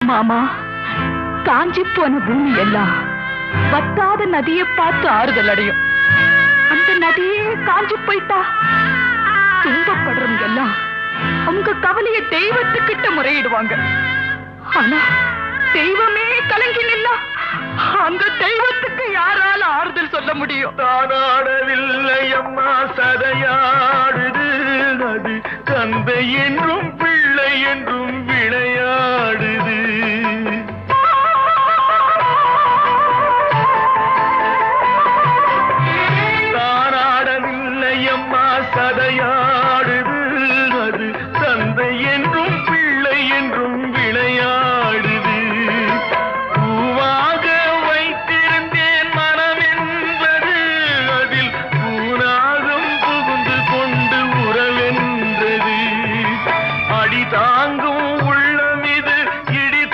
மாமா காஞ்சி போன பூமி எல்லாம் வத்தாத நதியை பார்த்து ஆறுதல் அடையும். அந்த நதியே காஞ்சி போயிட்டா? துன்பப்படுறவங்க எல்லாம் அவங்க கவலைய தெய்வத்துக்கிட்ட முறையிடுவாங்க. ஆனா தெய்வமே கலங்கி நின்னா அந்த தெய்வத்துக்கு யாரால ஆறுதல் சொல்ல முடியும்? தானாடவில்லை அம்மா சதையாடுது நதி. தந்தை என்றும் பிள்ளை என்றும் விளையாடுது கதையாடுது அது தந்தை என்றும் பிள்ளை என்றும் விளையாடுது. பூவாக வைத்திருந்தேன் மனம் என்பது அதில் பூனாகம் புகுந்து கொண்டு உறவென்றது. அடி தாங்க